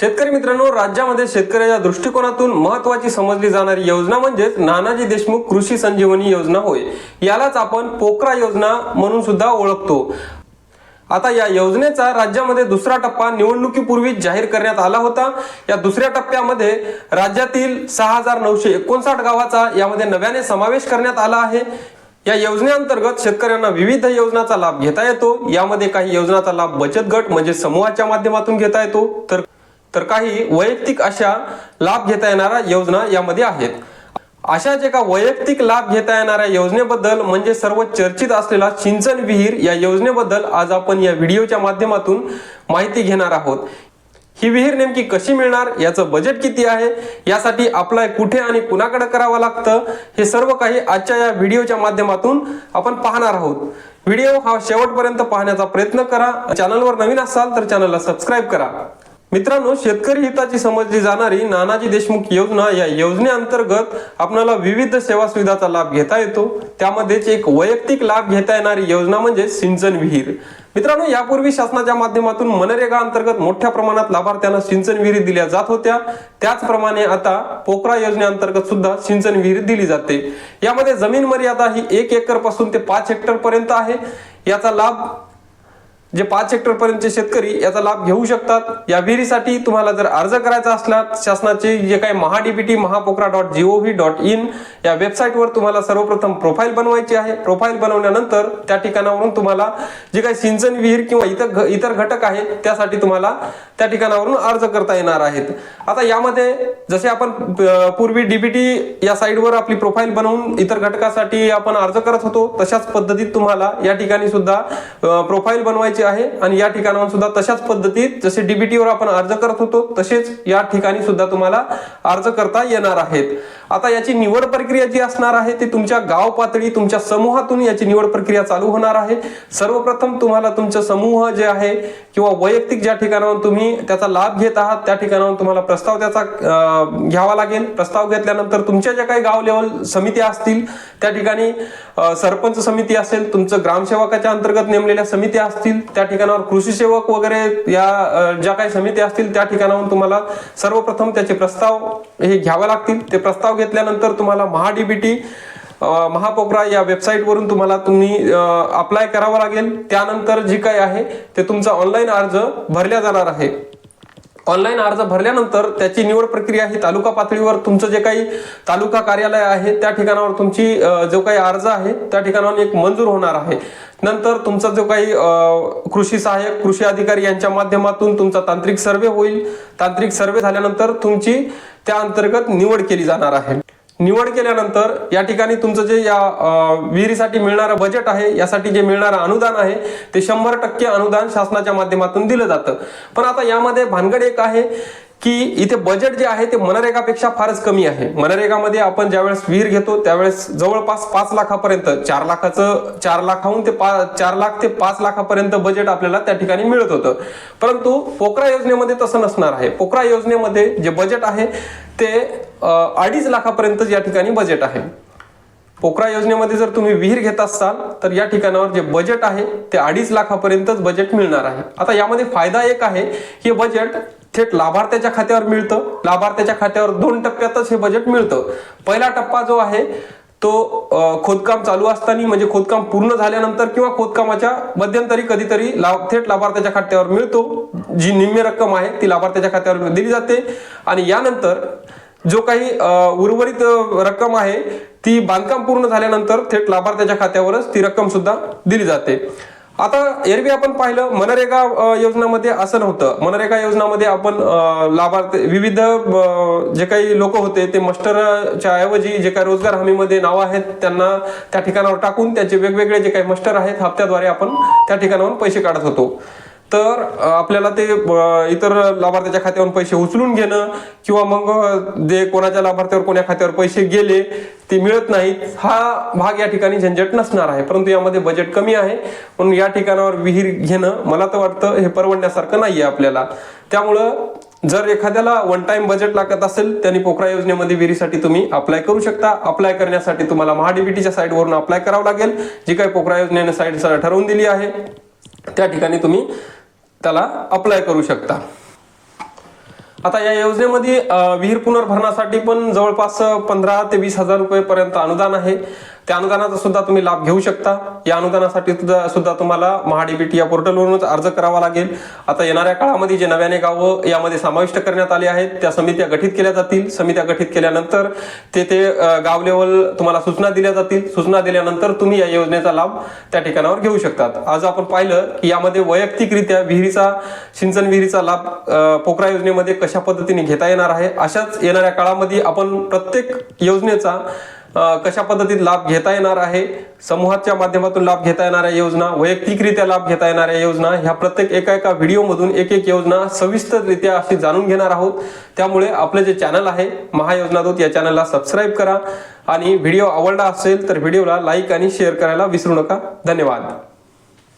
शेतकरी मित्रांनो राज्यामध्ये शेतकऱ्याच्या दृष्टिकोनातून महत्वाची समजली जाणारी योजना म्हणजेच नानाजी देशमुख कृषी संजीवनी योजना होय. यालाच आपण पोकरा योजना म्हणून सुद्धा ओळखतो. आता या योजनेचा राज्यामध्ये दुसरा टप्पा निवडणुकीपूर्वी जाहीर करण्यात आला होता. या दुसऱ्या टप्प्यामध्ये राज्यातील सहा हजार नऊशे एकोणसाठ गावाचा यामध्ये नव्याने समावेश करण्यात आला आहे. या योजनेअंतर्गत शेतकऱ्यांना विविध योजनाचा लाभ घेता येतो. यामध्ये काही योजनाचा लाभ बचत गट म्हणजे समूहाच्या माध्यमातून घेता येतो. तर तर काही वैयक्तिक अशा लाभ घेता येणाऱ्या योजना यामध्ये आहेत. अशा जे का वैयक्तिक लाभ घेता येणाऱ्या योजनेबद्दल म्हणजे सर्व चर्चित असलेला सिंचन विहीर या योजनेबद्दल आज आपण या व्हिडिओच्या माध्यमातून माहिती घेणार आहोत. ही विहीर नेमकी कशी मिळणार याचं बजेट किती आहे यासाठी अप्लाय कुठे आणि कुणाकडे करावं लागतं हे सर्व काही आजच्या या व्हिडिओच्या माध्यमातून आपण पाहणार आहोत. व्हिडिओ हा शेवटपर्यंत पाहण्याचा प्रयत्न करा. चॅनलवर नवीन असाल तर चॅनलला सबस्क्राईब करा. मित्रांनो शेतकरी हिताची समजली जाणारी नानाजी देशमुख योजना या योजनेअंतर्गत आपणाला विविध सेवा सुविधाचा लाभ घेता येतो. त्यामध्येच एक वैयक्तिक लाभ घेता येणारी योजना म्हणजे सिंचन विहीर. मित्रांनो यापूर्वी शासनाच्या माध्यमातून मनरेगा अंतर्गत मोठ्या प्रमाणात लाभार्थ्यांना सिंचन विहिरी दिल्या जात होत्या. त्याचप्रमाणे आता पोकरा योजनेअंतर्गत सुद्धा सिंचन विहीर दिली जाते. यामध्ये जमीन मर्यादा ही एक एकरपासून ते पाच हेक्टर पर्यंत आहे. याचा लाभ जे पाच हेक्टरपर्यंतचे शेतकरी याचा लाभ घेऊ शकतात. या विहिरीसाठी तुम्हाला जर अर्ज करायचा असला शासनाचे जे काही MahaDBT MahaPOCRA dot gov dot in या वेबसाईटवर तुम्हाला सर्वप्रथम प्रोफाईल बनवायची आहे. प्रोफाईल बनवल्यानंतर त्या ठिकाणावरून तुम्हाला जे काही सिंचन विहीर किंवा इतर इतर घटक आहेत त्यासाठी तुम्हाला त्या ठिकाणावरून अर्ज करता येणार आहेत. आता यामध्ये जसे आपण पूर्वी डीबीटी या साईडवर आपली प्रोफाईल बनवून इतर घटकासाठी आपण अर्ज करत होतो तशाच पद्धतीत तुम्हाला या ठिकाणी सुद्धा प्रोफाईल बनवायची आहे आणि या ठिकाणावर सुद्धा तशाच पद्धतीत जसे डीबीटीवर आपण अर्ज करत होतो तसेच या ठिकाणी सुद्धा तुम्हाला अर्ज करता येणार आहेत. आता याची निवड प्रक्रिया जी असणार आहे ती तुमच्या गाव पातळी तुमच्या समूहातून याची निवड प्रक्रिया चालू होणार आहे. सर्वप्रथम तुम्हाला तुमचं समूह जे आहे किंवा वैयक्तिक ज्या ठिकाणावर तुम्ही त्याचा लाभ घेत आहात त्या ठिकाणावर तुम्हाला प्रस्ताव त्याचा घ्यावा लागेल. प्रस्ताव घेतल्यानंतर तुमच्या ज्या काही गाव लेवल समित्या असतील त्या ठिकाणी सरपंच समिती असेल तुमचं ग्रामसेवकाच्या अंतर्गत नेमलेल्या समित्या असतील त्या ठिकाणावर कृषी सेवक वगैरे या ज्या काही समिती असतील त्या ठिकाणाहून तुम्हाला सर्वप्रथम त्याचे प्रस्ताव हे घ्यावे लागतील. ते प्रस्ताव घेतल्यानंतर तुम्हाला महाडीबीटी अं, महापोकरा या वेबसाईटवरून तुम्हाला तुम्ही अप्लाय करावं लागेल. त्यानंतर जी काही आहे ते तुमचा ऑनलाईन अर्ज भरल्या जाणार आहे. ऑनलाईन अर्ज भरल्यानंतर त्याची निवड प्रक्रिया ही तालुका पातळीवर तुमचं जे काही तालुका कार्यालय आहे त्या ठिकाणावर तुमची जो काही अर्ज आहे त्या ठिकाणावर एक मंजूर होणार आहे. नंतर तुमचा जो काही कृषी सहाय्यक कृषी अधिकारी यांच्या माध्यमातून तुमचा तांत्रिक सर्वे होईल. तांत्रिक सर्वे झाल्यानंतर तुमची त्या अंतर्गत निवड केली जाणार आहे. निवड केल्यानंतर या ठिकाणी तुमचं जे या विहिरीसाठी मिळणारं बजेट आहे यासाठी जे मिळणारं अनुदान आहे ते शंभर टक्के अनुदान शासनाच्या माध्यमातून दिलं जातं. पण आता यामध्ये भानगड एक आहे. की इथे बजेट जे आहे ते मनरेगापेक्षा फारच कमी आहे. मनरेगामध्ये आपण ज्यावेळेस विहीर घेतो त्यावेळेस जवळपास पाच लाखापर्यंत चार लाखाचं चार लाखाहून ते पा चार लाख ते पाच लाखापर्यंत बजेट आपल्याला त्या ठिकाणी मिळत होतं. परंतु पोकरा योजनेमध्ये तसं नसणार आहे. पोकरा योजनेमध्ये जे बजेट आहे ते अडीच लाखापर्यंत या ठिकाणी बजेट आहे. पोकरा योजनेमध्ये जर तुम्ही विहीर घेत असाल तर या ठिकाणावर जे बजेट आहे ते अडीच लाखापर्यंतच बजेट मिळणार आहे. आता यामध्ये फायदा एक आहे की बजेट थेट लाभार्थ्याच्या खात्यावर मिळतं. लाभार्थ्याच्या खात्यावर दोन टप्प्यातच हे बजेट मिळतं. पहिला टप्पा जो आहे तो खोदकाम चालू असताना म्हणजे खोदकाम पूर्ण झाल्यानंतर किंवा खोदकामाच्या मध्यंतरी कधीतरी लाभ थेट लाभार्थ्याच्या खात्यावर मिळतो. जी निम्मी रक्कम आहे ती लाभार्थ्याच्या खात्यावर दिली जाते. आणि यानंतर जो काही उर्वरित रक्कम आहे ती बांधकाम पूर्ण झाल्यानंतर थेट लाभार्थ्याच्या खात्यावरच ती रक्कम सुद्धा दिली जाते. आता एरवी आपण पाहिलं मनरेगा योजनामध्ये असं नव्हतं. मनरेगा योजनामध्ये आपण लाभार्थी विविध जे काही लोक होते ते मस्टरच्या ऐवजी जे काही रोजगार हमीमध्ये नावं आहेत त्यांना त्या ठिकाणावर टाकून त्याचे वेगवेगळे जे काही मस्टर आहेत हप्त्याद्वारे आपण त्या ठिकाणावरून पैसे काढत होतो. तर आपल्याला ते इतर लाभार्थ्याच्या खात्यावरून पैसे उचलून घेणं किंवा मग जे कोणाच्या लाभार्थ्यावर कोण्या खात्यावर पैसे गेले ते मिळत नाहीत हा भाग या ठिकाणी झंझट नसणार आहे. परंतु यामध्ये बजेट कमी आहे. म्हणून या ठिकाणावर विहीर घेणं मला तर वाटतं हे परवडण्यासारखं नाही आहे आपल्याला. त्यामुळं जर एखाद्याला वन टाइम बजेट लागत असेल त्यांनी पोखरा योजनेमध्ये विहिरीसाठी तुम्ही अप्लाय करू शकता. अप्लाय करण्यासाठी तुम्हाला महाडीबीटीच्या साईटवरून अप्लाय करावं लागेल जी काही पोखरा योजनेने साईट ठरवून दिली आहे. त्या ठिकाणी तुम्ही त्याला अप्लाय करू शकता. आता या योजनेमध्ये विहीर पुनर्भरणासाठी पण जवळपास पंधरा ते वीस हजार रुपये पर्यंत अनुदान आहे. त्या अनुदानाचा सुद्धा तुम्ही लाभ घेऊ शकता. या अनुदानासाठी सुद्धा सुद्धा तुम्हाला महाडीबीटी या पोर्टलवरूनच अर्ज करावा लागेल. आता येणाऱ्या काळामध्ये जे नव्याने गावं यामध्ये समाविष्ट करण्यात आले आहेत त्या समित्या गठीत केल्या जातील. समित्या गठीत केल्यानंतर ते ते गाव लेवल तुम्हाला सूचना दिल्या जातील. सूचना दिल्यानंतर तुम्ही या योजनेचा लाभ त्या ठिकाणावर घेऊ शकतात. आज आपण पाहिलं की यामध्ये वैयक्तिकरित्या विहिरीचा सिंचन विहिरीचा लाभ पोकरा योजनेमध्ये कशा पद्धतीने घेता येणार आहे? अशाच येणाऱ्या काळामध्ये आपण प्रत्येक योजनेचा कशा पद्धतीत लाभ घेता येणार आहे? समूहाच्या माध्यमातून लाभ घेता येणाऱ्या योजना वैयक्तिकरित्या लाभ घेता येणाऱ्या योजना. ह्या प्रत्येक एका एका व्हिडिओमधून एक एक योजना सविस्तररित्या अशी जाणून घेणार आहोत. त्यामुळे आपलं जे चॅनल आहे महायोजना दूत या चॅनलला सबस्क्राईब करा. आणि व्हिडिओ आवडला असेल तर व्हिडिओला लाईक आणि शेअर करायला विसरू नका. धन्यवाद.